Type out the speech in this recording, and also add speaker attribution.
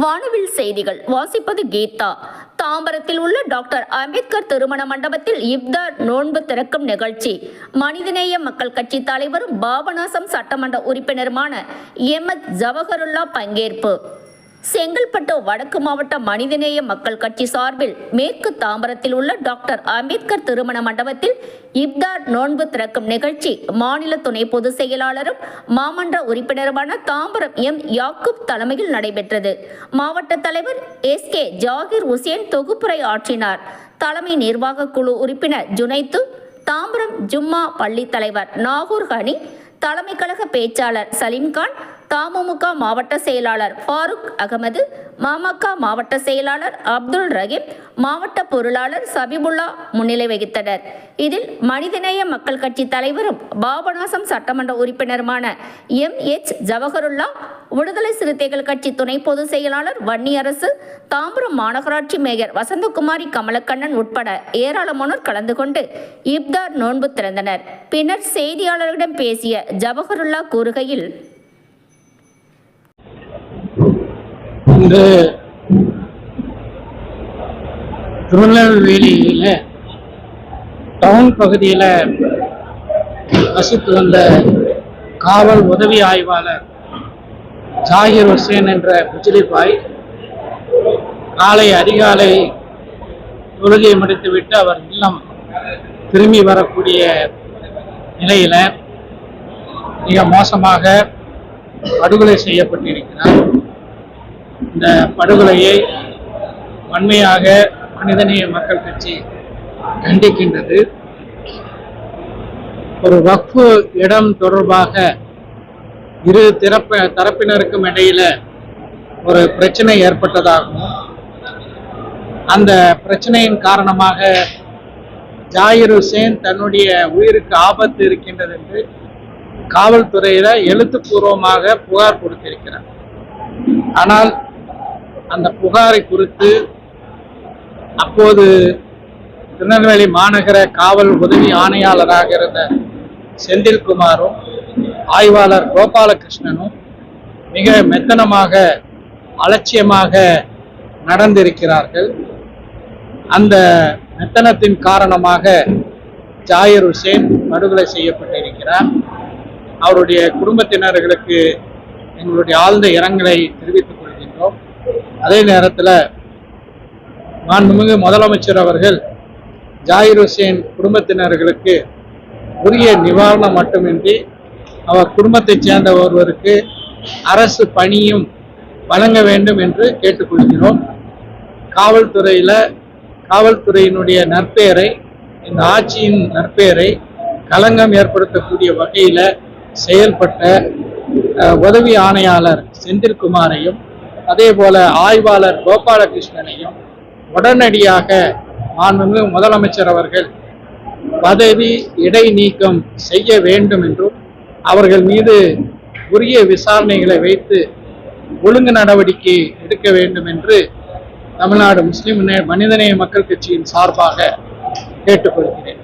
Speaker 1: வானவில் செய்திகள். வாசிப்பது கீதா. தாம்பரத்தில் உள்ள டாக்டர் அம்பேத்கர் திருமண மண்டபத்தில் இப்தார் நோன்பு திறக்கும் நிகழ்ச்சி. மனிதநேய மக்கள் கட்சி தலைவரும் பாபநாசம் சட்டமன்ற உறுப்பினருமான எம்எத் ஜவஹருல்லா பங்கேற்பு. செங்கல்பட்டு வடக்கு மாவட்ட மனிதநேய மக்கள் கட்சி சார்பில் மேற்கு தாம்பரத்தில் உள்ள டாக்டர் அம்பேத்கர் திருமண மண்டபத்தில் இப்தார் நோன்பு திறக்கும் நிகழ்ச்சி மாநில துணை பொதுச் செயலாளரும் மாமன்ற உறுப்பினருமான தாம்பரம் எம். யாக்குப் தலைமையில் நடைபெற்றது. மாவட்ட தலைவர் எஸ். கே. ஜாகிர் உசேன் தொகுப்புரை ஆற்றினார். தலைமை நிர்வாக குழு உறுப்பினர் ஜுனைத்து தாம்பரம் ஜும்மா பள்ளி தலைவர் நாகூர் ஹனி தலைமை கழக பேச்சாளர் சலீம்கான் தமுமுக மாவட்ட செயலாளர் ஃபாரூக் அகமது மாமக மாவட்ட செயலாளர் அப்துல் ரஹீம் மாவட்ட பொருளாளர் சபிபுல்லா முன்னிலை வகித்தனர். இதில் மனிதநேய மக்கள் கட்சி தலைவரும் பாபநாசம் சட்டமன்ற உறுப்பினருமான எம். எச். ஜவஹருல்லா விடுதலை சிறுத்தைகள் கட்சி துணை பொதுச் செயலாளர் வன்னியரசு தாம்பரம் மாநகராட்சி மேயர் வசந்தகுமாரி கமலக்கண்ணன் உட்பட ஏராளமானோர் கலந்து கொண்டு இப்தார் நோன்பு திறந்தனர். பின்னர் செய்தியாளர்களிடம் பேசிய ஜவஹருல்லா கூறுகையில்
Speaker 2: இன்று திருநெல்வேலியில் டவுன் பகுதியில் வசித்து வந்த காவல் உதவி ஆய்வாளர் ஜாகிர் ஹுசேன் என்ற குஜிலிபாய் காலை அதிகாலை தொழுகை முடித்துவிட்டு அவர் இல்லம் திரும்பி வரக்கூடிய நிலையில மிக மோசமாக படுகொலை செய்யப்பட்டிருக்கிறார். இந்த படுகொலையை வன்மையாக மனிதநேய மக்கள் கட்சி கண்டிக்கின்றது. ஒரு வக்ஃபு இடம் தொடர்பாக இரு திறப்ப தரப்பினருக்கும் இடையில ஒரு பிரச்சனை ஏற்பட்டதாகவும் அந்த பிரச்சனையின் காரணமாக ஜாயிர் ஹுசேன் தன்னுடைய உயிருக்கு ஆபத்து இருக்கின்றது என்று காவல்துறையில எழுத்துப்பூர்வமாக புகார் கொடுத்திருக்கிறார். ஆனால் அந்த புகாரை குறித்து அப்போது திருநெல்வேலி மாநகர காவல் உதவி ஆணையாளராக இருந்த செந்தில்குமாரும் ஆய்வாளர் கோபாலகிருஷ்ணனும் மிக மெத்தனமாக அலட்சியமாக நடந்திருக்கிறார்கள். அந்த மெத்தனத்தின் காரணமாக ஜாயிர் ஹுசேன் படுகொலை செய்யப்பட்டிருக்கிறார். அவருடைய குடும்பத்தினர்களுக்கு எங்களுடைய ஆழ்ந்த இரங்கலை தெரிவித்துக் கொள்கின்றோம். அதே நேரத்தில் மாண்புமிகு முதலமைச்சர் அவர்கள் ஜாகிர் ஹுசேன் குடும்பத்தினர்களுக்கு உரிய நிவாரணம் மட்டுமின்றி அவர் குடும்பத்தைச் சேர்ந்த ஒருவருக்கு அரசு பணியும் வழங்க வேண்டும் என்று கேட்டுக்கொள்கிறோம். காவல்துறையில காவல்துறையினுடைய நற்பெயரை இந்த ஆட்சியின் நற்பெயரை களங்கம் ஏற்படுத்தக்கூடிய வகையில செயல்பட்ட உதவி ஆணையாளர் செந்தில்குமாரையும் அதே போல ஆய்வாளர் கோபாலகிருஷ்ணனையும் உடனடியாக மாண்புமிகு முதலமைச்சர் அவர்கள் பதவி இடைநீக்கம் செய்ய வேண்டும் என்றும் அவர்கள் மீது உரிய விசாரணைகளை வைத்து ஒழுங்கு நடவடிக்கை எடுக்க வேண்டும் என்று தமிழ்நாடு முஸ்லிம் மனிதநேய மக்கள் கட்சியின் சார்பாக கேட்டுக்கொள்கிறேன்.